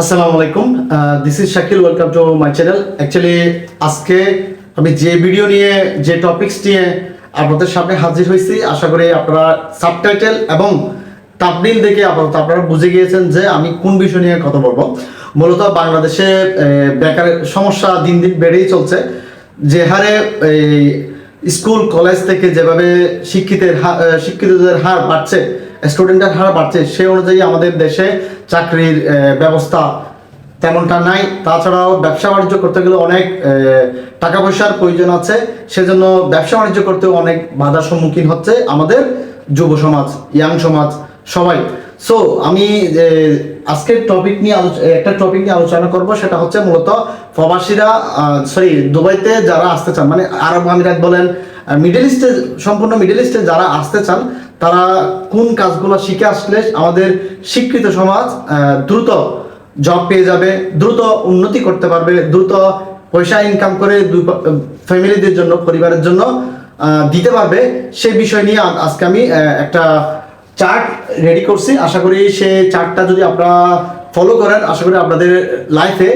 আসসালামু আলাইকুম। This is Shakil welcome to my channel actually আজকে আমি যে ভিডিও নিয়ে, যে টপিকস নিয়ে আপনাদের সামনে হাজির হয়েছি, আশা করি আপনারা সাবটাইটেল এবং তাবলিল দেখে আপাতত আপনারা বুঝে গিয়েছেন যে আমি কোন বিষয় নিয়ে কথা বলব। মূলত বাংলাদেশে বেকারের সমস্যা দিন দিন বেড়েই চলছে। যে হারে স্কুল কলেজ থেকে যেভাবে শিক্ষিতের শিক্ষিতদের হার বাড়ছে স্টুডেন্টের হার বাড়ছে, সেই অনুযায়ী আমাদের দেশে চাকরির ব্যবস্থা তেমনটা নাই। তাছাড়াও ব্যবসা বাণিজ্য করতে গেলে অনেক টাকা পয়সার প্রয়োজন আছে। সেজন্য ব্যবসা বাণিজ্য করতেও অনেক বাধার সম্মুখীন হচ্ছে আমাদের যুব সমাজ, ইয়াং সমাজ সবাই। সো আমি আজকের টপিক নিয়ে একটা টপিক নিয়ে আলোচনা করব, সেটা হচ্ছে মূলত প্রবাসীরা সরি দুবাইতে যারা আসতে চান মানে আরব আমিরাত বলেন মিডল ইস্টে, সম্পূর্ণ মিডল ইস্টে যারা আসতে চান তারা কোন কাজগুলো শিখে আসলে আমাদের শিক্ষিত সমাজ দ্রুত জব পেয়ে যাবে, দ্রুত উন্নতি করতে পারবে, দ্রুত পয়সা ইনকাম করে ফ্যামিলিদের জন্য, পরিবারের জন্য দিতে পারবে। সে বিষয় নিয়ে আজকে আমি একটা চার্ট রেডি করছি। আশা করি সে চার্টটা যদি আপনারা ফলো করেন, আশা করি আপনাদের লাইফে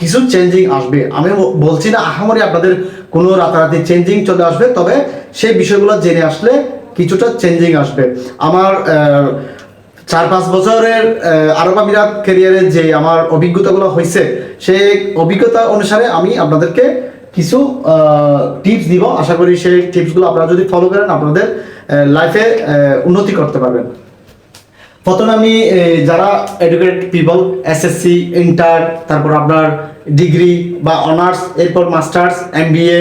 কিছু চেঞ্জিং আসবে। আমি বলছি না, আহামরি আপনাদের কোনো রাতারাতি চেঞ্জিং চলে আসবে, তবে সেই বিষয়গুলো জেনে আসলে কিছুটা চেঞ্জিং আসবে। আমার চার পাঁচ বছরের আরব আমিরাত ক্যারিয়ারের যে আমার অভিজ্ঞতাগুলো হয়েছে সেই অভিজ্ঞতা অনুসারে আমি আপনাদেরকে কিছু টিপস দিব। আশা করি সেই টিপসগুলো আপনারা যদি ফলো করেন, আপনাদের লাইফে উন্নতি করতে পারবেন। প্রথমে আমি যারা এডুকেটেড পিপল এসএসসি ইন্টার তারপর আপনার ডিগ্রি বা অনার্স এরপর মাস্টার্স এমবিএ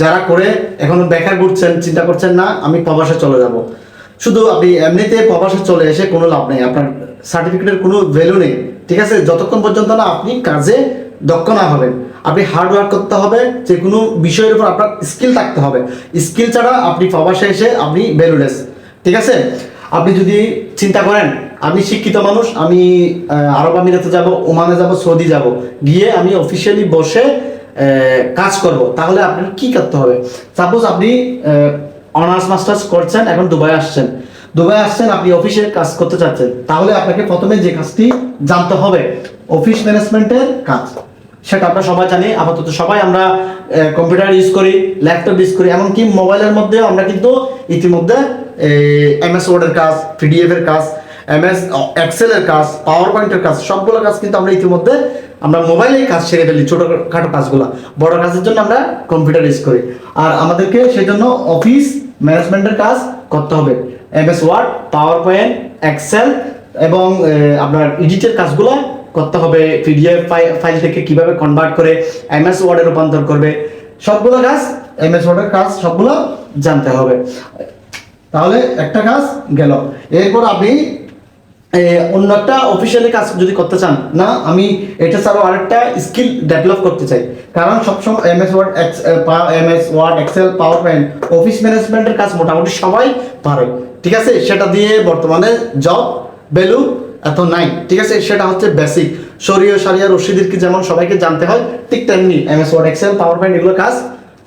যারা করে এখনও বেকার ঘুরছেন, চিন্তা করছেন না, আমি প্রবাসে চলে যাব। শুধু আপনি এমনিতে প্রবাসে চলে এসে কোনো লাভ নেই, আপনার সার্টিফিকেটের কোনো ভ্যালু নেই, ঠিক আছে? যতক্ষণ পর্যন্ত না আপনি কাজে দক্ষ না হবেন, আপনি হার্ড ওয়ার্ক করতে হবে, যে কোনো বিষয়ের উপর আপনার স্কিল থাকতে হবে। স্কিল ছাড়া আপনি প্রবাসে এসে আপনি ভ্যালুলেস ঠিক আছে? আপনি যদি চিন্তা করেন, আমি শিক্ষিত মানুষ, আমি আরব আমিরাতে যাব, ওমানে যাব, সৌদি যাব, গিয়ে আমি অফিসিয়ালি বসে কাজ করব। তাহলে আপনার কি করতে হবে? সাপোজ আপনি অনার্স মাস্টার্স করছেন, এখন দুবাই আসছেন। দুবাই আসছেন, আপনি অফিসে কাজ করতে চাচ্ছেন। তাহলে আপনাকে প্রথমে যে কাজটি জানতে হবে অফিস ম্যানেজমেন্টের কাজ। সেটা আমরা সবাই জানি, আপাতত সবাই আমরা কম্পিউটার ইউজ করি ল্যাপটপ ইউজ করি, এমনকি মোবাইলের মধ্যে আমরা কিন্তু ইতিমধ্যে এম এস ওয়ার্ডের কাজ পিডিএফ এর কাজ এম এস এক্সেল এর কাজ পাওয়ার পয়েন্টের কাজ, সবগুলো কাজ কিন্তু আমরা ইতিমধ্যে আমরা মোবাইলেই কাজ সেরে ফেলি, ছোটখাটো কাজগুলো। বড় কাজের জন্য আমরা কম্পিউটার ইউজ করি। আর আমাদেরকে সেজন্য অফিস ম্যানেজমেন্টের কাজ করতে হবে। M S Word PowerPoint Excel এবং আপনার এডিটের কাজগুলো করতে হবে। পিডিএফ ফাইল থেকে কীভাবে কনভার্ট করে এমএস ওয়ার্ডে রূপান্তর করবে। সবগুলো কাজ এমএস ওয়ার্ডের কাজ সবগুলো জানতে হবে। তাহলে একটা কাজ গেল। এরপর আপনি অন্য একটা অফিসিয়ালি কাজ যদি করতে চান, না, আমি এটা ছাড়াও আরেকটা স্কিল ডেভেলপ করতে চাই। কারণ সবসময় M S Word M S Word Excel PowerPoint office ম্যানেজমেন্টের কাজ মোটামুটি সবাই পারে। ঠিক আছে? সেটা দিয়ে বর্তমানে জব ভ্যালু এত নাই। ঠিক আছে? সেটা হচ্ছে বেসিক শরীয় সারিয়া রশিদের কি যেমন সবাইকে জানতে হয়, ঠিক তেমনি M S Word Excel PowerPoint এগুলো কাজ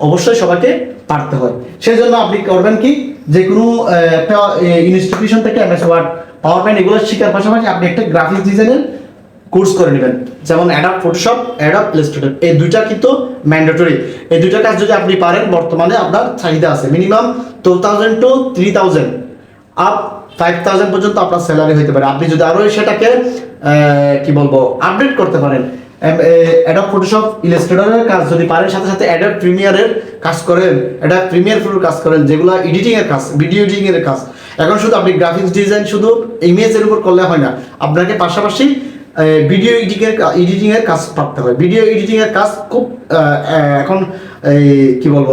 অবশ্যই সবাইকে পারতে হয়। সেই জন্য আপনি করবেন কি? যে কোনো ইনস্টিটিউশন থেকে এমএস ওয়ার্ড পাওয়ার পয়েন্ট এগুলো শেখার পাশাপাশি আপনি একটা গ্রাফিক্স ডিজাইনের কোর্স করে নেবেন। যেমন অ্যাডাপ ফটোশপ অ্যাডাপ ইলাস্ট্রেটর এই দুইটা কিন্তু ম্যান্ডেটরি এই দুইটা কাজ যদি আপনি পারেন, বর্তমানে আপনার চাহিদা আছে minimum two thousand two three thousand up five thousand পর্যন্ত আপনার স্যালারি হইতে পারে। আপনি যদি আরও সেটাকে কি বলব আপডেট করতে পারেন অ্যাডাপ ফটোশপ ইলাস্ট্রেটরের কাজ যদি পারেন, সাথে সাথে অ্যাডাপ প্রিমিয়ারের কাজ করেন অ্যাডাপ প্রিমিয়ার প্রোর কাজ করেন, যেগুলো এডিটিংয়ের কাজ ভিডিও এডিটিংয়ের কাজ। এখন শুধু আপনি গ্রাফিক্স ডিজাইন শুধু ইমেজের উপর করলে হয় না, আপনাকে পাশাপাশি ভিডিও এডিটিংয়ের এডিটিংয়ের এডিটিং কাজ পারতে হয়। ভিডিও এডিটিংয়ের কাজ খুব এখন এই কি বলব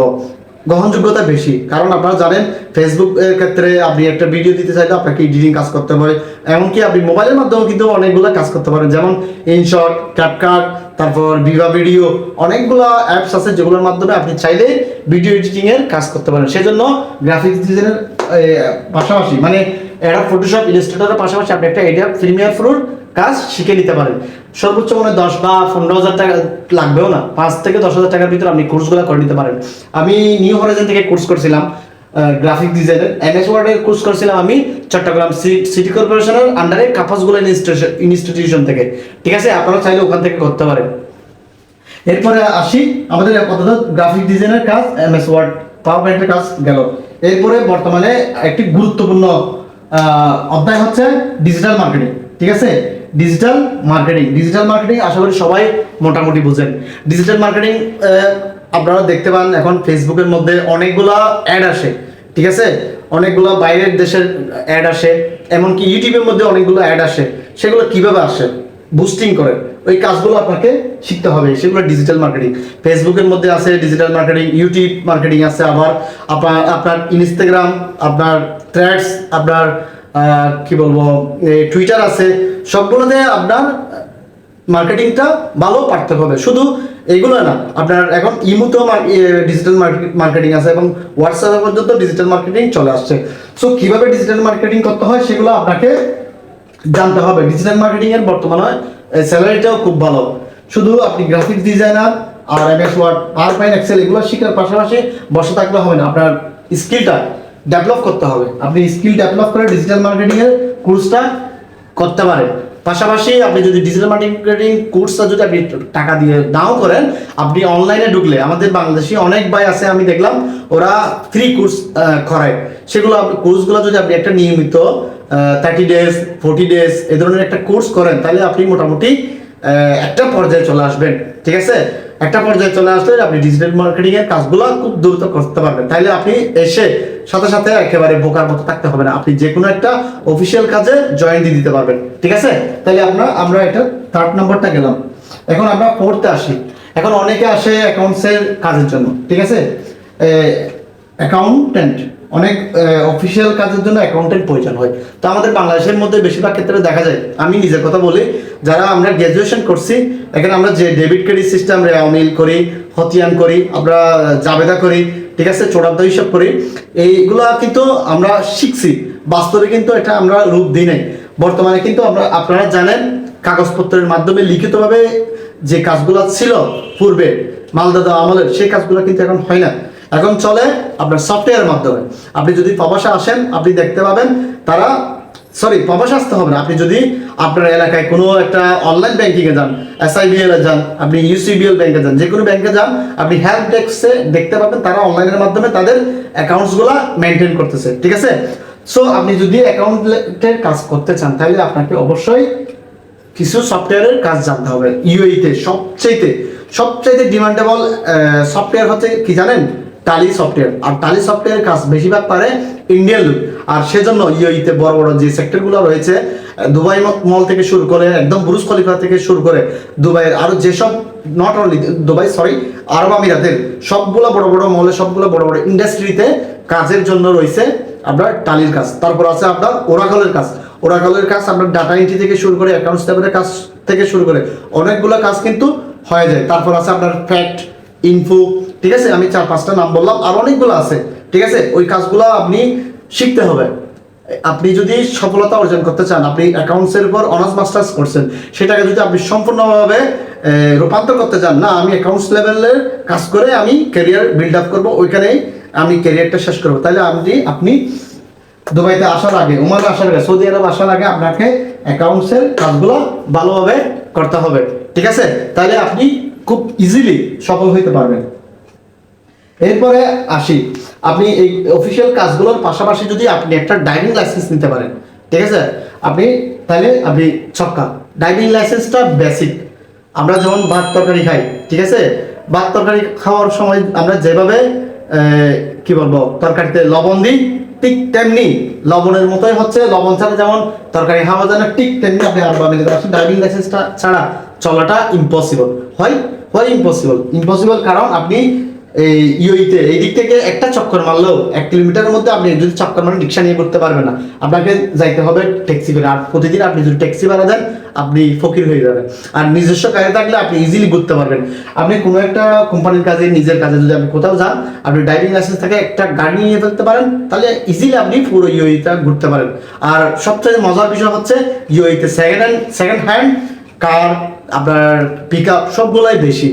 গ্রহণযোগ্যতা বেশি। কারণ আপনারা জানেন ফেসবুক এর ক্ষেত্রে আপনি একটা ভিডিও দিতে চাইলে আপনাকে এডিটিং কাজ করতে হবে। এমনকি আপনি মোবাইলের মাধ্যমে কিন্তু অনেকগুলো কাজ করতে পারেন। যেমন ইনশট ক্যাপকাট তারপর ভিভা ভিডিও অনেকগুলো অ্যাপস আছে যেগুলোর মাধ্যমে আপনি চাইলে ভিডিও এডিটিং এর কাজ করতে পারেন। সেজন্য গ্রাফিক্স ডিজাইনের পাশাপাশি মানে অ্যাডাপ ফটোশপ ইলাস্ট্রেটরের পাশাপাশি আপনি একটা এডিয়া প্রিমিয়ার প্রোর কাজ শিখে নিতে পারেন। সর্বোচ্চ মানে দশ বা পনেরো হাজার টাকা লাগবেও না। পাঁচ থেকে দশ হাজার টাকার ভিতরে আপনি কোর্সগুলো করে নিতে পারেন। আমি নিউ হরাইজন থেকে কোর্স করছিলাম গ্রাফিক ডিজাইনের এমএস ওয়ার্ডের কোর্স করছিলাম আমি চট্টগ্রাম সিটি কর্পোরেশনের আন্ডারে কাপাসগুলো ইনস্টিটিউশন থেকে। ঠিক আছে? আপনারা চাইলে ওখান থেকে করতে পারেন। এরপরে আসি, আমাদের আপাতত গ্রাফিক ডিজাইনের কাজ এমএস ওয়ার্ড পাওয়ার পয়েন্টের কাজ গেল। এরপরে বর্তমানে একটি গুরুত্বপূর্ণ অধ্যায় হচ্ছে ডিজিটাল মার্কেটিং ঠিক আছে? ডিজিটাল মার্কেটিং ডিজিটাল মার্কেটিং আশা করি সবাই মোটামুটি বুঝেন। ডিজিটাল মার্কেটিং আপনারা দেখতে পান, এখন ফেসবুকের মধ্যে অনেকগুলা অ্যাড আসে, ঠিক আছে? অনেকগুলো বাইরের দেশের অ্যাড আসে, এমনকি ইউটিউবের মধ্যে অনেকগুলো অ্যাড আসে। সেগুলো কীভাবে আসে? বুস্টিং করে। ওই কাজগুলো আপনাকে শিখতে হবে, সেগুলো ডিজিটাল মার্কেটিং ফেসবুকের মধ্যে আছে ডিজিটাল মার্কেটিং ইউটিউব মার্কেটিং আছে আবার আপনার আপনার ইনস্টাগ্রাম আপনার থ্রেডস আপনার কি বলব টুইটার আছে। সবগুলোতে আপনার মার্কেটিংটা ভালো পারতে হবে। শুধু এগুলো না, আপনার এখন ইমুতেও ডিজিটাল মার্কেটিং আছে এবং হোয়াটসঅ্যাপে পর্যন্ত ডিজিটাল মার্কেটিং চলে আসছে। সো কীভাবে ডিজিটাল মার্কেটিং করতে হয় সেগুলো আপনাকে জানতে হবে। ডিজিটাল মার্কেটিং এর বর্তমানে স্যালারিটাও খুব ভালো। শুধু আপনি গ্রাফিক্স ডিজাইনার আর MS Word PowerPoint Excel এগুলো শেখার পাশাপাশি বসে থাকলে হবে না। আপনার স্কিলটা ডেভেলপ করতে হবে। আপনি স্কিল ডেভেলপ করে ডিজিটাল মার্কেটিং এর কোর্সটা করতে পারেন পাশাপাশি আপনি যদি ডিজিটাল মার্কেটিং কোর্সটা যদি আপনি টাকা দিয়ে নাও করেন, আপনি অনলাইনে ঢুকলে, আমাদের বাংলাদেশি অনেক ভাই আছে, আমি দেখলাম, ওরা ফ্রি কোর্স করায়। সেগুলো কোর্সগুলো যদি আপনি একটা নিয়মিত থার্টি ডেজ ফোর্টি ডেজ এ ধরনের একটা কোর্স করেন, তাহলে আপনি মোটামুটি একটা পর্যায়ে চলে আসবেন। ঠিক আছে? একটা পর্যায়ে চলে আসলে আপনি ডিজিটাল মার্কেটিং এর কাজগুলো খুব দ্রুত করতে পারবেন। তাইলে আপনি এসে সাথে সাথে একেবারে বোকার মতো থাকতে হবে না। আপনি যে কোনো একটা অফিসিয়াল কাজে জয়েন দিয়ে দিতে পারবেন। ঠিক আছে? তাহলে আপনার, আমরা এটা থার্ড নাম্বারটা গেলাম। এখন আমরা ফোর্থে আসি। এখন অনেকে আসে অ্যাকাউন্টসের কাজের জন্য। ঠিক আছে? অ্যাকাউন্টেন্ট অনেক অফিসিয়াল কাজের জন্য অ্যাকাউন্টেন্ট প্রয়োজন হয়। তো আমাদের বাংলাদেশের মধ্যে বেশিরভাগ ক্ষেত্রে দেখা যায়, আমি নিজের কথা বলি, যারা আমরা গ্র্যাজুয়েশন করছি, এখানে আমরা যে ডেবিট ক্রেডিট সিস্টেম রেওমিল করি, হতিয়ান করি, আমরা জাবেদা করি ঠিক আছে চোরাব্দ হিসাব করি। এইগুলা কিন্তু আমরা শিখছি। বাস্তবে কিন্তু এটা আমরা রূপ দিই নাই। বর্তমানে কিন্তু আমরা, আপনারা জানেন, কাগজপত্রের মাধ্যমে লিখিতভাবে যে কাজগুলো ছিল পূর্বে, মালদা মালদাদা আমলের সেই কাজগুলো কিন্তু এখন হয় না। এখন চলে আপনার সফটওয়্যারের মাধ্যমে। আপনি যদি প্রবাসে আসেন, আপনি দেখতে পাবেন, তারা সরি প্রবাসে আসতে হবে না। আপনি যদি আপনার এলাকায় কোনো একটা অনলাইন ব্যাংকিংয়ে যান এসআইবিএল এ যান, আপনি ইউসিবিএল ব্যাংকে যান, যে কোনো ব্যাংকে যান, আপনি হেল্প ডেস্কে দেখতে পাবেন তারা অনলাইনের মাধ্যমে তাদের অ্যাকাউন্টসগুলো মেনটেন করতেছে। ঠিক আছে? সো আপনি যদি অ্যাকাউন্টের কাজ করতে চান, তাহলে আপনাকে অবশ্যই কিছু সফটওয়্যারের কাজ জানতে হবে। ইউএইতে সবচাইতে সবচাইতে ডিমান্ডেবল সফটওয়্যার হচ্ছে কি জানেন? টালি সফটওয়্যার আর টালি সফটওয়্যারের কাজ বেশিরভাগ পারে ইন্ডিয়ান লোক আর সেজন্য ইউএইতে বড় বড় যে সেক্টরগুলো রয়েছে, দুবাই মল থেকে শুরু করে, একদম বুরুজ খলিফা থেকে শুরু করে দুবাইয়ের আরও যেসব নট অনলি দুবাই সরি আরব আমিরাতের সবগুলো বড় বড় মলে সবগুলো বড় বড় ইন্ডাস্ট্রিতে কাজের জন্য রয়েছে আপনার টালির কাজ। তারপর আছে আপনার ওরাকলের কাজ। ওরাকলের কাজ আপনার ডাটা এন্ট্রি থেকে শুরু করে অ্যাকাউন্ট স্টেপের কাজ থেকে শুরু করে, অনেকগুলো কাজ কিন্তু হয়ে যায়। তারপর আছে আপনার ফ্যাক্ট ইনফো ঠিক আছে? আমি চার পাঁচটা নাম বললাম, আর অনেকগুলো আছে, ঠিক আছে? ওই কাজগুলো আপনি শিখতে হবে। আপনি যদি সফলতা অর্জন করতে চান, আপনি অ্যাকাউন্টসের উপর অনার্স মাস্টার্স করছেন, সেটাকে যদি আপনি সম্পূর্ণভাবে রূপান্তর করতে চান, না, আমি অ্যাকাউন্টস লেভেলের কাজ করে আমি ক্যারিয়ার বিল্ড আপ করব, ওইখানেই আমি ক্যারিয়ারটা শেষ করব। তাহলে আপনি আপনি দুবাইতে আসার আগে, ওমান আসার আগে, সৌদি আরব আসার আগে আপনাকে অ্যাকাউন্টসের কাজগুলো ভালোভাবে করতে হবে। ঠিক আছে? তাহলে আপনি খুব ইজিলি সফল হইতে পারবেন। এরপরে আসি। আপনি এই অফিসিয়াল কাজগুলোর পাশাপাশি যদি আপনি একটা ড্রাইভিং লাইসেন্স নিতে পারেন, ঠিক আছে? আপনি তাহলে আপনি ছক্কা। ড্রাইভিং লাইসেন্সটা বেসিক আমরা যেমন ভাত তরকারি খাই, ঠিক আছে? ভাত তরকারি খাওয়ার সময় আমরা যেভাবে কি বলব, তরকারিতে লবণ দিই, ঠিক তেমনি লবণের মতোই হচ্ছে। লবণ ছাড়া যেমন তরকারি খাওয়া যায় না, ঠিক তেমনি আপনি আরব আমিরাতে আসেন। ড্রাইভিং লাইসেন্সটা ছাড়া চলাটা ইম্পসিবল হয় হয় ইম্পসিবল ইম্পসিবল কারণ আপনি এই ইউইতে এই দিক থেকে একটা চক্কর মারলেও এক কিলোমিটারের মধ্যে আপনি যদি চক্কর মারেন, রিক্সা নিয়ে করতে পারবেন না। আপনাকে যাইতে হবে ট্যাক্সি করে। আর প্রতিদিন আপনি যদি ট্যাক্সি ভাড়া দেন, আপনি ফকির হয়ে যাবেন। আর নিজস্ব কাজে থাকলে আপনি ইজিলি ঘুরতে পারবেন। আপনি কোনো একটা কোম্পানির কাজে, নিজের কাজে যদি আপনি কোথাও যান, আপনি ড্রাইভিং লাইসেন্স থেকে একটা গাড়ি নিয়ে ফেলতে পারেন, তাহলে ইজিলি আপনি পুরো ইউইটা ঘুরতে পারেন। আর সবচেয়ে মজার বিষয় হচ্ছে ইউইতে second hand second hand car আপনার পিক আপ সবগুলাই বেশি।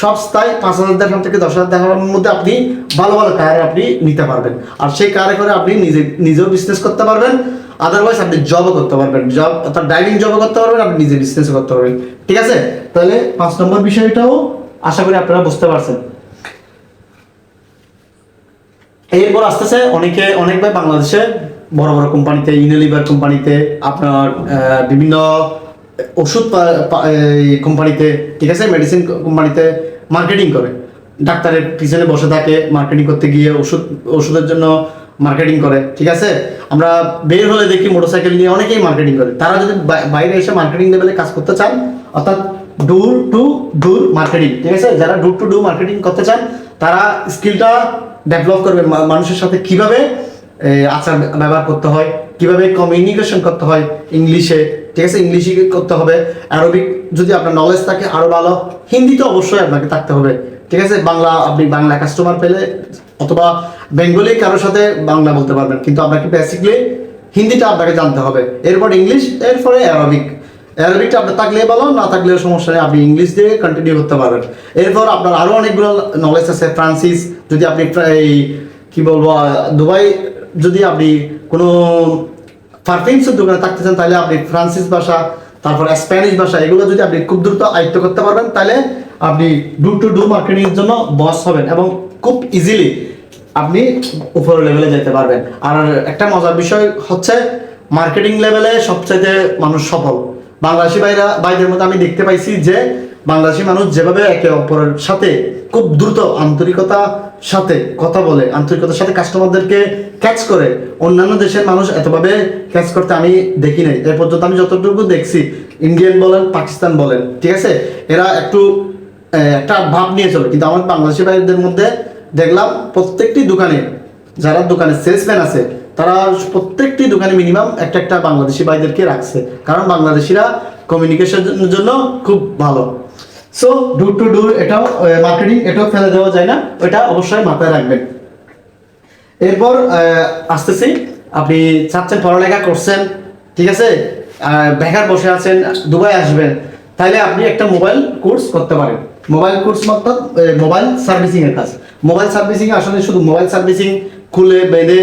সস্তায় পাঁচ হাজার দেখান থেকে দশ হাজার দেখানোর মধ্যে আপনি ভালো ভালো কার আপনি নিতে পারবেন। আর সেই কারে করে আপনি নিজে, নিজেও বিজনেস করতে পারবেন। আদারওয়াইজ আপনি জবও করতে পারবেন। জব অর্থাৎ ড্রাইভিং জবও করতে পারবেন, আপনি নিজে বিজনেস করতে পারবেন। ঠিক আছে? তাহলে পাঁচ নম্বর বিষয়টাও আশা করি আপনারা বুঝতে পারছেন। এরপর আসতেছে অনেকে অনেক ভাই বাংলাদেশে বড় বড় কোম্পানিতে ইউনিলিভার কোম্পানিতে আপনার বিভিন্ন ওষুধ কোম্পানিতে ঠিক আছে? মেডিসিন কোম্পানিতে মার্কেটিং করে। ডাক্তারের পিছনে বসে থাকে মার্কেটিং করতে গিয়ে ওষুধ, ওষুধের জন্য মার্কেটিং করে, ঠিক আছে? আমরা বের হলে দেখি মোটরসাইকেল নিয়ে অনেকেই মার্কেটিং করে। তারা যদি বাই- বাইরে এসে মার্কেটিং লেভেলে কাজ করতে চান, অর্থাৎ ডোর টু ডোর মার্কেটিং ঠিক আছে? যারা ডোর টু ডোর মার্কেটিং করতে চান, তারা স্কিলটা ডেভেলপ করবে। মানুষের সাথে কীভাবে আচার ব্যবহার করতে হয়, কীভাবে কমিউনিকেশন করতে হয় ইংলিশে ঠিক আছে ইংলিশে করতে হবে, আরবিক যদি আপনার নলেজ থাকে আরও ভালো হিন্দি তো অবশ্যই আপনাকে থাকতে হবে, ঠিক আছে? বাংলা, আপনি বাংলা কাস্টমার পেলে অথবা বেঙ্গলি কারোর সাথে বাংলা বলতে পারবেন, কিন্তু আপনাকে বেসিকলি হিন্দিটা আপনাকে জানতে হবে। এরপর ইংলিশ, এরপরে অ্যারবিক অ্যারবিকটা আপনার থাকলে ভালো, না থাকলেও সমস্যা নেই, আপনি ইংলিশ দিয়ে কন্টিনিউ করতে পারবেন। এরপর আপনার আরও অনেকগুলো নলেজ আছে ফ্রান্সিস যদি আপনি এই, কি বলব দুবাই, যদি আপনি কোনো পারফিউমসের দোকানে থাকতে চান তাহলে আপনি ফ্রান্সিস ভাষা, তারপর স্প্যানিশ ভাষা, এগুলো যদি আপনি খুব দ্রুত আয়ত্ত করতে পারবেন, তাহলে আপনি ডু টু ডু মার্কেটিং এর জন্য বস হবেন এবং খুব ইজিলি আপনি উপর লেভেলে যেতে পারবেন। আর একটা মজার বিষয় হচ্ছে মার্কেটিং লেভেলে সবচাইতে মানুষ সফল। বাংলাদেশি ভাইরা ভাইদের মধ্যে আমি দেখতে পাইছি যে বাংলাদেশি মানুষ যেভাবে একে অপরের সাথে, খুব দ্রুত আন্তরিকতা সাথে কথা বলে, আন্তরিকতার সাথে কাস্টমারদেরকে ক্যাচ করে, অন্যান্য দেশের মানুষ এতভাবে ক্যাচ করতে আমি দেখি নাই। এ পর্যন্ত আমি যতটুকু দেখছি ইন্ডিয়ান বলেন পাকিস্তান বলেন, ঠিক আছে? এরা একটু একটা ভাব নিয়ে চলে। কিন্তু আমার বাংলাদেশি ভাইদের মধ্যে দেখলাম প্রত্যেকটি দোকানে, যারা দোকানে সেলসম্যান আছে, তারা প্রত্যেকটি দোকানে মিনিমাম একটা একটা বাংলাদেশি ভাইদেরকে রাখছে। কারণ বাংলাদেশিরা কমিউনিকেশনের জন্য খুব ভালো। সো ডু টু ডু এটাও মার্কেটিং এটাও ফেলে দেওয়া যায় না। ওটা অবশ্যই মাথায় রাখবেন। এরপর আসতেছি। আপনি চাচ্ছেন পড়ালেখা করছেন, ঠিক আছে? বেকার বসে আছেন, দুবাই আসবেন। তাহলে আপনি একটা মোবাইল কোর্স করতে পারেন। মোবাইল কোর্স অর্থাৎ মোবাইল সার্ভিসিং এর কাজ। মোবাইল সার্ভিসিং আসলে শুধু মোবাইল সার্ভিসিং, খুলে, বেঁধে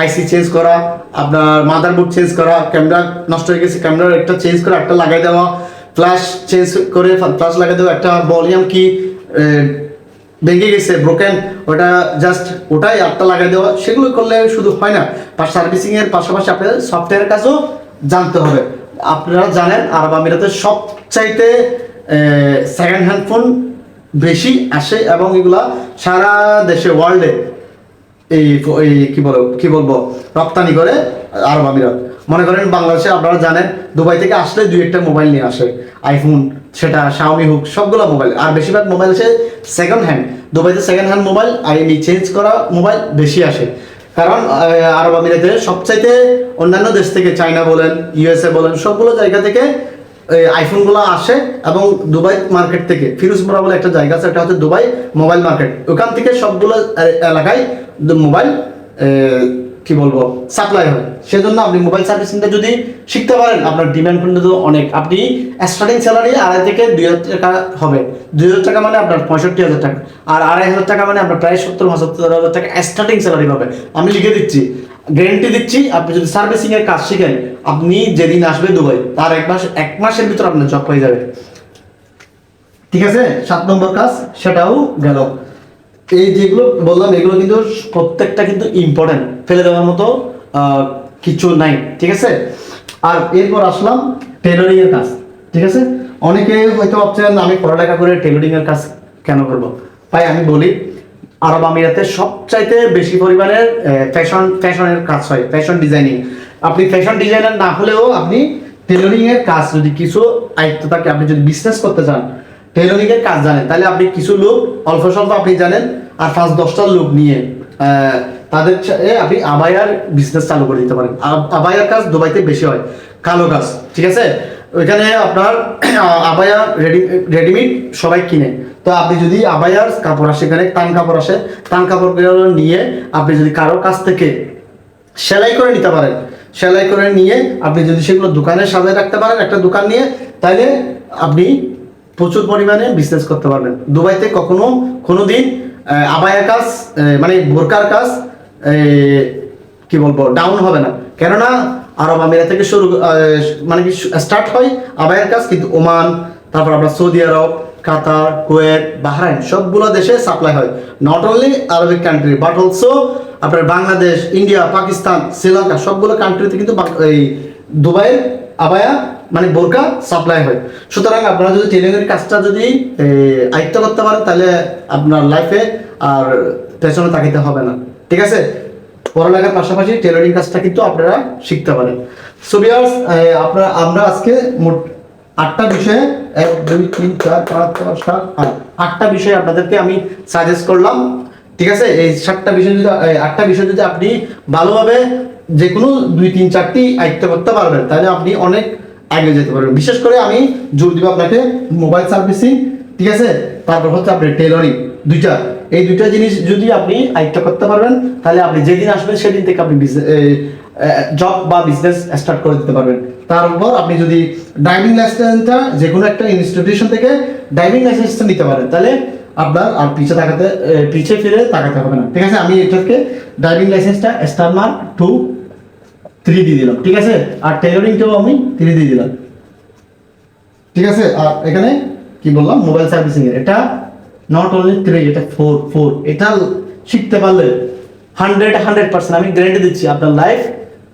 আইসি চেঞ্জ করা, আপনার মাদারবোর্ড চেঞ্জ করা, ক্যামেরা নষ্ট হয়ে গেছে ক্যামেরা একটা চেঞ্জ করে, একটা লাগাই দেওয়া ফ্ল্যাশ চেঞ্জ করে ফ্ল্যাশ দেওয়া একটা ভলিউম কি ভেঙে গেছে ব্রোকেন ওটা জাস্ট ওটাই আটটা লাগাই দেওয়া, সেগুলো করলে শুধু হয় না সার্ভিসিং এর পাশাপাশি আপনাদের সফটওয়্যারের কাজও জানতে হবে। আপনারা জানেন, আরব আমিরাতে সবচাইতে সেকেন্ড হ্যান্ড ফোন বেশি আসে এবং এগুলা সারা দেশে ওয়ার্ল্ডে এই এই, কি বলব কি বলব, রপ্তানি করে আরব আমিরাত। মনে করেন বাংলাদেশে আপনারা জানেন, দুবাই থেকে আসলে দুই একটা মোবাইল নিয়ে আসে। আইফোন সেটা শাওমি হোক, সবগুলো মোবাইল আর বেশিরভাগ মোবাইল আসে সেকেন্ড হ্যান্ড দুবাইতে সেকেন্ড হ্যান্ড মোবাইল আর এই চেঞ্জ করা মোবাইল বেশি আসে। কারণ আরব আমিরাতে সবচাইতে অন্যান্য দেশ থেকে চায়না বলেন ইউএসএ বলেন, সবগুলো জায়গা থেকে আইফোনগুলো আসে এবং দুবাই মার্কেট থেকে। ফিরোজপুরা বলে একটা জায়গা আছে এটা হচ্ছে দুবাই মোবাইল মার্কেট ওখান থেকে সবগুলো এলাকায় মোবাইল কি বলব সাপ্লাই হয়। সেজন্য আপনি মোবাইল সার্ভিসিংটা যদি শিখতে পারেন, আপনার ডিমান্ড কিন্তু অনেক। আপনি স্টার্টিং স্যালারি আড়াই থেকে দুই হাজার টাকা হবে। দুই হাজার টাকা মানে আপনার পঁয়ষট্টি হাজার টাকা। আর আড়াই হাজার টাকা মানে আপনার প্রায় সত্তর, পঁচাত্তর হাজার টাকা স্টার্টিং স্যালারি পাবে। আমি লিখে দিচ্ছি গ্যারেন্টি দিচ্ছি, আপনি যদি সার্ভিসিং এর কাজ শিখেন, আপনি যেদিন আসবে দুবাই, তার এক মাস, এক মাসের ভিতর আপনার জব হয়ে যাবে। ঠিক আছে? সাত নম্বর কাজ, সেটাও গেল। এই যেগুলো বললাম, এগুলো কিন্তু প্রত্যেকটা কিন্তু ইম্পর্টেন্ট ফেলে দেওয়ার মতো কিছু নাই, ঠিক আছে? আর এরপর আসলাম টেলরিং এর কাজ, ঠিক আছে? অনেকে হয়তো ভাবছেন, আমি পড়ালেখা করে টেলরিং এর কাজ কেন করব? তাই আমি বলি, আরব আমিরাতে সবচাইতে বেশি পরিমাণের ফ্যাশন ফ্যাশনের কাজ হয় ফ্যাশন ডিজাইনিং আপনি ফ্যাশন ডিজাইনার না হলেও আপনি টেলরিং এর কাজ যদি কিছু আয়ত্ত থাকে, আপনি যদি বিজনেস করতে চান টেলরিং এর কাজ জানেন। তাহলে আপনি কিছু লোক, অল্প স্বল্প আপনি জানেন, আর পাঁচ দশটা লোক নিয়ে তাদের আপনি আবায়ার বিজনেস চালু করে দিতে পারেন। আব- আবায়ার কাজ দুবাইতে বেশি হয়, কালো কাজ, ঠিক আছে? ওইখানে আপনার আবায়া রেডি রেডিমেড সবাই কিনে। তো আপনি যদি আবায়ার কাপড় আসে, এখানে টান কাপড় আসে, টান কাপড়গুলো নিয়ে আপনি যদি কারও কাছ থেকে সেলাই করে নিতে পারেন, সেলাই করে নিয়ে আপনি যদি সেগুলো দোকানে সাজায় রাখতে পারেন, একটা দোকান নিয়ে, তাহলে আপনি প্রচুর পরিমাণে বিজনেস করতে পারবেন। দুবাইতে কখনো কোনো দিন আবায়া কাজ মানে বোরকার কাজ কি বলব ডাউন হবে না। কেননা, আরব আমিরা থেকে শুরু মানে কি স্টার্ট হয় আবায়ের কাজ, কিন্তু ওমান, তারপর আপনার Saudi Arab, Qatar, Kuwait, Bahrain, সবগুলো দেশে সাপ্লাই হয়। Not only Arabic country but also আপনার বাংলাদেশ ইন্ডিয়া পাকিস্তান শ্রীলঙ্কা সবগুলো কান্ট্রিতে কিন্তু এই দুবাইয়ের আবায়া মানে বোরকা সাপ্লাই হয়। সুতরাং আপনারা যদি টেলিংয়ের কাজটা যদি আয়ত্ত করতে পারেন, তাহলে আপনার লাইফে আর পেছনে তাকাইতে হবে না। ঠিক আছে? পড়ালেখার পাশাপাশি টেলারিং কাজটা কিন্তু আপনারা শিখতে পারেন। সো ভিউয়ার্স আপনারা, আমরা আজকে মোট আটটা বিষয়ে এক, দুই, তিন, চার, পাঁচ, ছয়, সাত, আট, আটটা বিষয়ে আপনাদেরকে আমি সাজেস্ট করলাম। ঠিক আছে? এই সাতটা বিষয় যদি আটটা বিষয় যদি আপনি ভালোভাবে যে কোনো দুই, তিন, চারটি আয়ত্ত করতে পারবেন, তাহলে আপনি অনেক আগে যেতে পারবেন। বিশেষ করে আমি জোর দিব আপনাকে মোবাইল সার্ভিসিং ঠিক আছে? তারপর হচ্ছে আপনার টেলরিং দুইটা। এই দুইটা জিনিস যদি আপনি আয়ত্ত করতে পারবেন তাহলে আপনি যেদিন আসবেন সেদিন থেকে আপনি জব বা বিজনেস স্টার্ট করে দিতে পারবেন। তার উপর আপনি যদি ড্রাইভিং লাইসেন্সটা যে কোনো একটা ইনস্টিটিউশন থেকে ড্রাইভিং লাইসেন্সটা নিতে পারেন তাহলে আপনার আর পিছে তাকাতে এ, পিছে ফিরে তাকাতে হবে না। ঠিক আছে? আমি এটাকে ড্রাইভিং লাইসেন্সটা স্টার মার্ক টু থ্রি দিয়ে দিলাম, ঠিক আছে? আর আমি থ্রি দিয়ে দিলাম। ঠিক আছে? আর এখানে কি বললাম? মোবাইল সার্ভিসিং এর। এটা নট অনলি থ্রি এটা ফোর ফোর এটা শিখতে পারলে হান্ড্রেড হান্ড্রেড পার্সেন্ট আমি গ্যারেন্টি দিচ্ছি আপনার লাইফ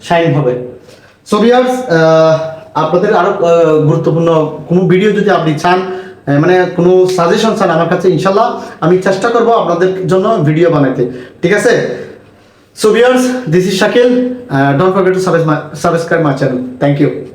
শাইন হবে। সো ভিউয়ার্স আপনাদের আরও গুরুত্বপূর্ণ কোনো ভিডিও যদি আপনি চান মানে কোনো সাজেশন চান আমার কাছে, ইনশাল্লাহ আমি চেষ্টা করব আপনাদের জন্য ভিডিও বানাইতে। ঠিক আছে? So viewers, this is Shakil. Uh, don't forget to subscribe my, subscribe my channel. Thank you.